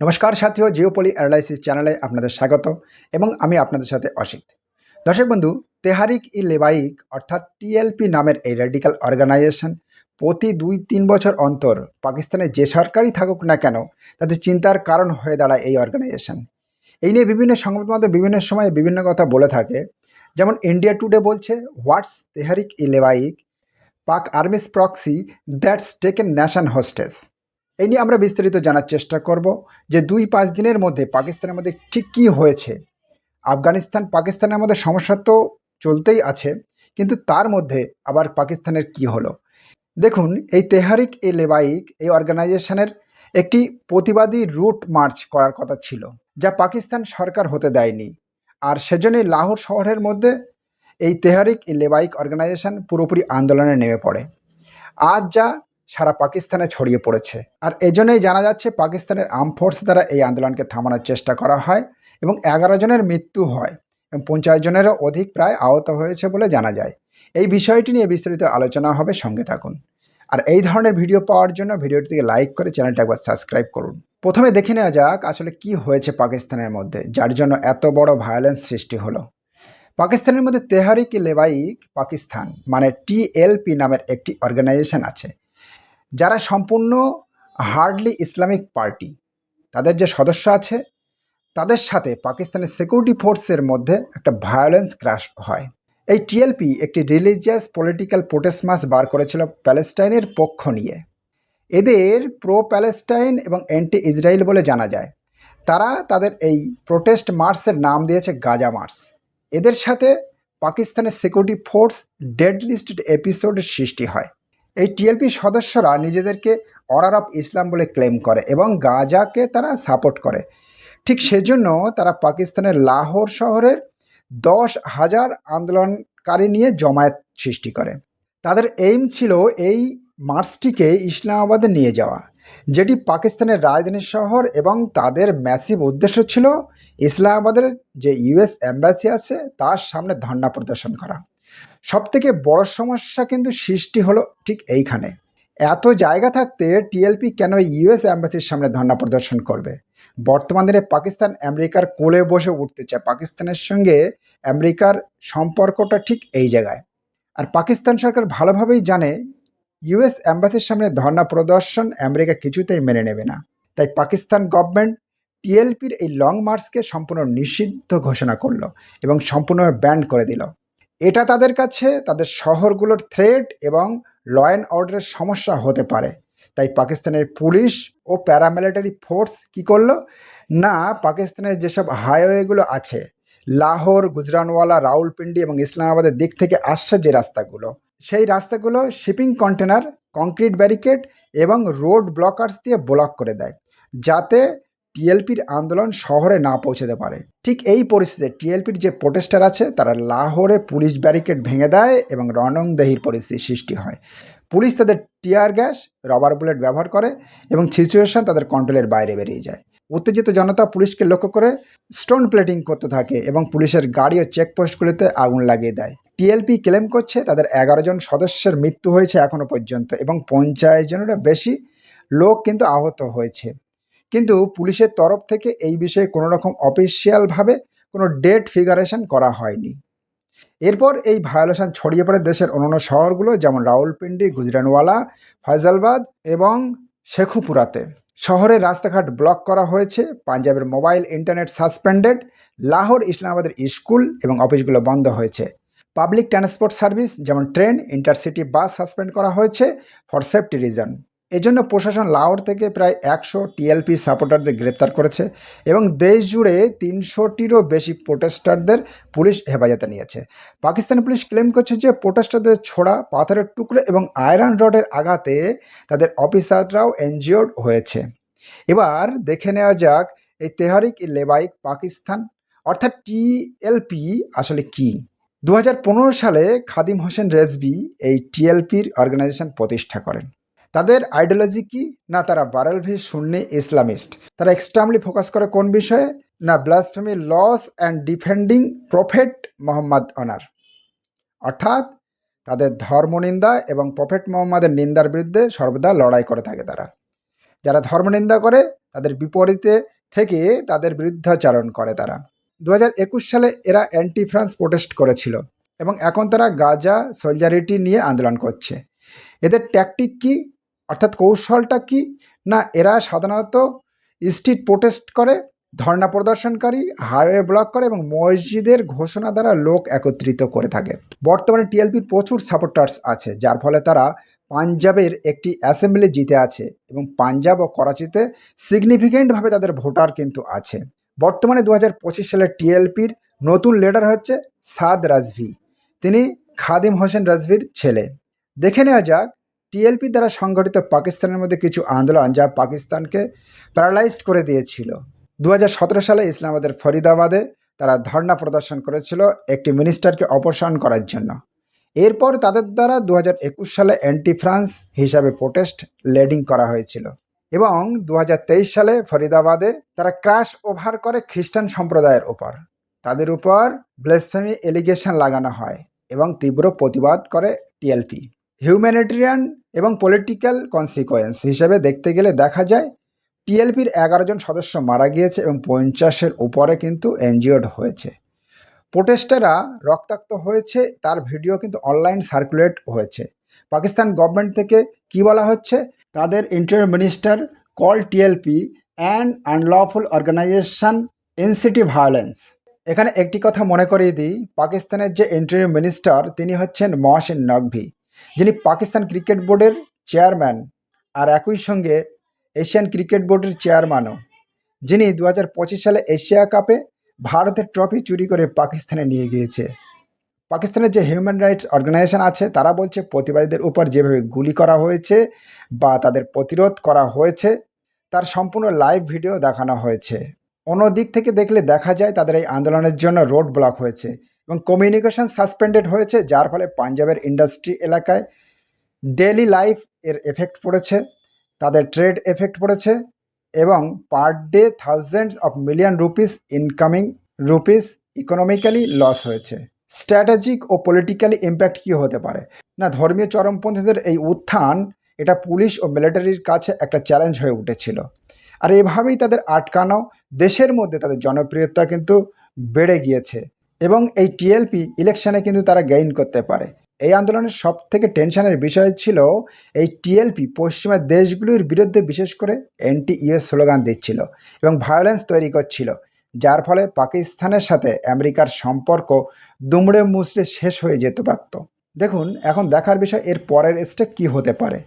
নমস্কার সাথীয় জিওপলি অ্যানালাইসিস চ্যানেলে আপনাদের স্বাগত এবং আমি আপনাদের সাথে অসিত। দর্শক বন্ধু, তেহারিক ই লেবাইক অর্থাৎ টিএলপি নামের এই রেডিক্যাল অর্গানাইজেশন প্রতি দুই তিন বছর অন্তর পাকিস্তানে যে সরকারই থাকুক না কেন, তাদের চিন্তার কারণ হয়ে দাঁড়ায় এই অর্গানাইজেশন। এই নিয়ে বিভিন্ন সংবাদ মাধ্যমে বিভিন্ন সময়ে বিভিন্ন কথা বলে থাকে। যেমন ইন্ডিয়া টুডে বলছে, what's Tehreek e Labbaik, Pak army's proxy that's taken nation hostage. এই নিয়ে আমরা বিস্তারিত জানার চেষ্টা করব যে দুই পাঁচ দিনের মধ্যে পাকিস্তানের মধ্যে ঠিক কী হয়েছে। আফগানিস্তান পাকিস্তানের মধ্যে সমস্যা তো চলতেই আছে, কিন্তু তার মধ্যে আবার পাকিস্তানের কি হলো? দেখুন, এই তেহারিক এ লেবাইক, এই অর্গানাইজেশনের একটি প্রতিবাদী রুট মার্চ করার কথা ছিল, যা পাকিস্তান সরকার হতে দেয়নি। আর সেজন্যই লাহোর শহরের মধ্যে এই তেহারিক ই লেবাইক অর্গানাইজেশন পুরোপুরি আন্দোলনে নেমে পড়ে। আজ যা সারা পাকিস্তানে ছড়িয়ে পড়েছে। আর এজন্যই জানা যাচ্ছে পাকিস্তানের আর্ম ফোর্স দ্বারা এই আন্দোলনকে থামানোর চেষ্টা করা হয় এবং এগারো জনের মৃত্যু হয় এবং পঞ্চাশ জনেরও অধিক প্রায় আহত হয়েছে বলে জানা যায়। এই বিষয়টি নিয়ে বিস্তারিত আলোচনা হবে, সঙ্গে থাকুন। আর এই ধরনের ভিডিও পাওয়ার জন্য ভিডিওটিকে লাইক করে চ্যানেলটা একবার সাবস্ক্রাইব করুন। প্রথমে দেখে নেওয়া যাক আসলে কি হয়েছে পাকিস্তানের মধ্যে, যার জন্য এত বড় ভায়োলেন্স সৃষ্টি হলো। পাকিস্তানের মধ্যে তেহারিক লেবাইক পাকিস্তান মানে টিএলপি নামের একটি অর্গানাইজেশন আছে। যারা সম্পূর্ণ হার্ডলি ইসলামিক পার্টি, তাদের যে সদস্য আছে, তাদের সাথে পাকিস্তানের সিকিউরিটি ফোর্সের মধ্যে একটা ভায়োলেন্স ক্রাশ হয়। এই টিএলপি একটি রিলিজিয়াস পলিটিক্যাল প্রোটেস্ট মাস বার করেছিল প্যালেস্টাইনের পক্ষ নিয়ে। এদের প্রো প্যালেস্টাইন এবং অ্যান্টি ইসরায়েল বলে জানা যায়। তারা তাদের এই প্রোটেস্ট মার্সের নাম দিয়েছে গাজা মার্স এদের সাথে পাকিস্তানের সিকিউরিটি ফোর্স ডেড লিস্টেড এপিসোডের সৃষ্টি হয়। এই টিএলপি সদস্যরা নিজেদেরকে অর্ডার অফ ইসলাম বলে ক্লেম করে এবং গাজাকে তারা সাপোর্ট করে। ঠিক সেজন্য তারা পাকিস্তানের লাহোর শহরের দশ হাজার আন্দোলনকারী নিয়ে জমায়েত সৃষ্টি করে। তাদের এইম ছিল এই মার্চটিকে ইসলামাবাদে নিয়ে যাওয়া, যেটি পাকিস্তানের রাজধানী শহর এবং তাদের ম্যাসিভ উদ্দেশ্য ছিল ইসলামাবাদের যে ইউএস অ্যাম্বাসি আছে, তার সামনে ধর্ণা প্রদর্শন করা। সবথেকে বড় সমস্যা কিন্তু সৃষ্টি হলো ঠিক এইখানে। এত জায়গা থাকতে টিএলপি কেন ইউএস অ্যাম্বাসির সামনে ধর্ণা প্রদর্শন করবে? বর্তমান দিনে পাকিস্তান আমেরিকার কোলে বসে উঠতে চায়। পাকিস্তানের সঙ্গে আমেরিকার সম্পর্কটা ঠিক এই জায়গায়। আর পাকিস্তান সরকার ভালোভাবেই জানে ইউএস অ্যাম্বাসির সামনে ধর্ণা প্রদর্শন আমেরিকা কিছুতেই মেনে নেবে না। তাই পাকিস্তান গভর্নমেন্ট টিএলপির এই লং মার্চকে সম্পূর্ণ নিষিদ্ধ ঘোষণা করল এবং সম্পূর্ণভাবে ব্যান্ড করে দিল। এটা তাদের কাছে তাদের শহরগুলোর থ্রেট এবং ল অ্যান্ড অর্ডারের সমস্যা হতে পারে। তাই পাকিস্তানের পুলিশ ও প্যারামিলিটারি ফোর্স কি করল? না, পাকিস্তানের যেসব হাইওয়েগুলো আছে, লাহোর, গুজরানওয়ালা, রাউলপিন্ডি এবং ইসলামাবাদের দিক থেকে আসছে যে রাস্তাগুলো, সেই রাস্তাগুলো শিপিং কন্টেনার কংক্রিট ব্যারিকেড এবং রোড ব্লকার্স দিয়ে ব্লক করে দেয়। যাতে টিএলপির আন্দোলন শহরে না পৌঁছতে পারে। ঠিক এই পরিস্থিতিতে টিএলপির যে প্রোটেস্টার আছে, তারা লাহোরে পুলিশ ব্যারিকেড ভেঙে দেয় এবং রণংদেহির পরিস্থিতি সৃষ্টি হয়। পুলিশ তাদের টিয়ার গ্যাস, রবার বুলেট ব্যবহার করে এবং সিচুয়েশন তাদের কন্ট্রোলের বাইরে বেরিয়ে যায়। উত্তেজিত জনতা পুলিশকে লক্ষ্য করে স্টোন প্লেটিং করতে থাকে এবং পুলিশের গাড়ি ও চেকপোস্টগুলিতে আগুন লাগিয়ে দেয়। টিএলপি ক্লেম করছে, তাদের এগারো জন সদস্যের মৃত্যু হয়েছে এখনও পর্যন্ত এবং পঞ্চাশ জনেরও বেশি লোক কিন্তু আহত হয়েছে। কিন্তু পুলিশের তরফ থেকে এই বিষয়ে কোনো রকম অফিসিয়ালভাবে কোনো ডেট ফিগারেশন করা হয়নি। এরপর এই ভায়োলেশন ছড়িয়ে পড়ে দেশের অন্যান্য শহরগুলো যেমন রাউলপিন্ডি গুজরানওয়ালা ফয়জালবাদ এবং শেখুপুরাতে। শহরের রাস্তাঘাট ব্লক করা হয়েছে, পাঞ্জাবের মোবাইল ইন্টারনেট সাসপেন্ডেড লাহোর ইসলামাবাদের স্কুল এবং অফিসগুলো বন্ধ হয়েছে। পাবলিক ট্রান্সপোর্ট সার্ভিস যেমন ট্রেন ইন্টারসিটি বাস সাসপেন্ড করা হয়েছে ফর সেফটি রিজন এজন্য প্রশাসন লাহোর থেকে প্রায় একশো টিএলপি সাপোর্টারদের গ্রেপ্তার করেছে এবং দেশ জুড়ে তিনশোটিরও বেশি প্রোটেস্টারদের পুলিশ হেফাজতে নিয়েছে। পাকিস্তানি পুলিশ ক্লেম করছে যে প্রোটেস্টারদের ছোড়া পাথরের টুকরো এবং আয়রন রডের আঘাতে তাদের অফিসাররাও এনজিওর্ড হয়েছে। এবার দেখে নেওয়া যাক এই তেহারিক লেবাইক পাকিস্তান অর্থাৎ টিএলপি আসলে কি? দু হাজার পনেরো সালে খাদিম হোসেন রেজবি এই টিএলপির অর্গানাইজেশন প্রতিষ্ঠা করেন। তাদের আইডিওলজি কি? না তারা বারেলভি সুন্নি ইসলামিস্ট। তারা এক্সট্রামলি ফোকাস করে কোন বিষয়ে? না blasphemy laws and defending prophet Mohammad honour. অর্থাৎ তাদের ধর্মনিন্দা এবং প্রফেট মোহাম্মদের নিন্দার বিরুদ্ধে সর্বদা লড়াই করে থাকে তারা। যারা ধর্মনিন্দা করে, তাদের বিপরীতে থেকে তাদের বিরুদ্ধাচারণ করে তারা। দু সালে এরা অ্যান্টি ফ্রান্স প্রোটেস্ট করেছিল এবং এখন তারা গাজা সোলজারিটি নিয়ে আন্দোলন করছে। এদের ট্যাকটিক কি? অর্থাৎ কৌশলটা কি? না, এরা সাধারণত স্ট্রিট প্রোটেস্ট করে, ধর্ণা প্রদর্শনকারী হাইওয়ে ব্লক করে এবং মসজিদের ঘোষণা দ্বারা লোক একত্রিত করে থাকে। বর্তমানে টিএলপির প্রচুর সাপোর্টার্স আছে, যার ফলে তারা পাঞ্জাবের একটি অ্যাসেম্বলি জিতে আছে এবং পাঞ্জাব ও করাচিতে সিগনিফিকেন্টভাবে তাদের ভোটার কিন্তু আছে। বর্তমানে দু হাজার পঁচিশ সালে টিএলপির নতুন লিডার হচ্ছে সাদ রাজভি। তিনি খাদিম হোসেন রাজভির ছেলে। দেখে নেওয়া যাক টিএলপি দ্বারা সংগঠিত পাকিস্তানের মধ্যে কিছু আন্দোলন যা পাকিস্তানকে প্যারালাইজড করে দিয়েছিল। দু হাজার সতেরো সালে ইসলামাবাদের ফরিদাবাদে তারা ধর্ণা প্রদর্শন করেছিল একটি মিনিস্টারকে অপসারণ করার জন্য। এরপর তাদের দ্বারা দু হাজার একুশ সালে অ্যান্টি ফ্রান্স হিসাবে প্রোটেস্ট লেডিং করা হয়েছিল এবং দু হাজার তেইশ সালে ফরিদাবাদে তারা ক্রাশ ওভার করে খ্রিস্টান সম্প্রদায়ের উপর। তাদের উপর ব্লেসফেমি এলিগেশন লাগানো হয় এবং তীব্র প্রতিবাদ করে টিএলপি। হিউম্যানিটেরিয়ান এবং পলিটিক্যাল কনসিকোয়েন্স হিসেবে দেখতে গেলে দেখা যায় টিএলপির এগারো জন সদস্য মারা গিয়েছে এবং পঞ্চাশের উপরে কিন্তু এনজিওড হয়েছে। প্রোটেস্টাররা রক্তাক্ত হয়েছে, তার ভিডিও কিন্তু অনলাইন সার্কুলেট হয়েছে। পাকিস্তান গভর্নমেন্ট থেকে কি বলা হচ্ছে? তাদের interior minister call TLP and unlawful organisation incite violence. এখানে একটি কথা মনে করিয়ে দিই, পাকিস্তানের যে ইন্টারিয়ার মিনিস্টার, তিনি হচ্ছেন মহসিন নকভি। যিনি পাকিস্তান ক্রিকেট বোর্ডের চেয়ারম্যান আর একই সঙ্গে এশিয়ান ক্রিকেট বোর্ডের চেয়ারম্যানও, যিনি দু হাজার পঁচিশ সালে এশিয়া কাপে ভারতের ট্রফি চুরি করে পাকিস্তানে নিয়ে গিয়েছে। পাকিস্তানের যে হিউম্যান রাইটস অর্গানাইজেশন আছে, তারা বলছে প্রতিবাদীদের উপর যেভাবে গুলি করা হয়েছে বা তাদের প্রতিরোধ করা হয়েছে, তার সম্পূর্ণ লাইভ ভিডিও দেখানো হয়েছে। অন্য দিক থেকে দেখলে দেখা যায় তাদের এই আন্দোলনের জন্য রোড ব্লক হয়েছে। এবং কমিউনিকেশন সাসপেন্ডেড হয়েছে, যার ফলে পাঞ্জাবের ইন্ডাস্ট্রি এলাকায় ডেলি লাইফ এর এফেক্ট পড়েছে, তাদের ট্রেড এফেক্ট পড়েছে এবং per day thousands of million rupees incoming rupees economically loss হয়েছে। স্ট্র্যাটেজিক ও পলিটিক্যালি ইম্প্যাক্ট কী হতে পারে? না, ধর্মীয় চরমপন্থীদের এই উত্থান, এটা পুলিশ ও মিলিটারির কাছে একটা চ্যালেঞ্জ হয়ে উঠেছিল। আর এভাবেই তাদের আটকানো দেশের মধ্যে তাদের জনপ্রিয়তা কিন্তু বেড়ে গিয়েছে। এবং এই টিএলপি ইলেকশনে কিন্তু তারা গেইন করতে পারে। এই আন্দোলনের সব থেকে টেনশনের বিষয় ছিল এই টিএলপি পশ্চিমা দেশগুলির বিরুদ্ধে বিশেষ করে এনটি ইউএস স্লোগান দিচ্ছিল এবং ভায়োলেন্স তৈরি করছিল, যার ফলে পাকিস্তানের সাথে আমেরিকার সম্পর্ক দুমড়ে মুচড়ে শেষ হয়ে যেতে পারত। দেখুন, এখন দেখার বিষয় এর পরের স্টেপ কী হতে পারে।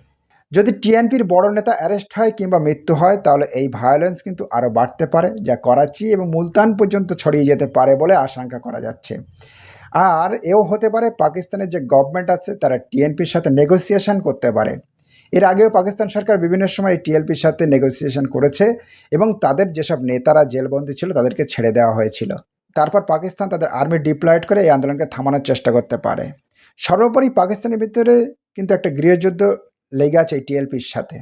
যদি টিএনপির বড় নেতা অ্যারেস্ট হয় কিংবা মৃত্যু হয়, তাহলে এই ভায়োলেন্স কিন্তু আরও বাড়তে পারে, যা করাচি এবং মুলতান পর্যন্ত ছড়িয়ে যেতে পারে বলে আশঙ্কা করা যাচ্ছে। আর এও হতে পারে পাকিস্তানের যে গভর্নমেন্ট আছে, তারা টিএনপির সাথে নেগোসিয়েশন করতে পারে। এর আগেও পাকিস্তান সরকার বিভিন্ন সময় টিএলপির সাথে নেগোসিয়েশন করেছে এবং তাদের যেসব নেতারা জেলবন্দি ছিল, তাদেরকে ছেড়ে দেওয়া হয়েছিল। তারপর পাকিস্তান তাদের আর্মি ডিপ্লয়েড করে এই আন্দোলনকে থামানোর চেষ্টা করতে পারে। সর্বোপরি পাকিস্তানের ভিতরে কিন্তু একটা গৃহযুদ্ধ লেগে আছে টিএলপির সাথে।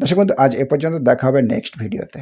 দর্শক বন্ধু আজ এ পর্যন্ত দেখা হবে নেক্সট ভিডিওতে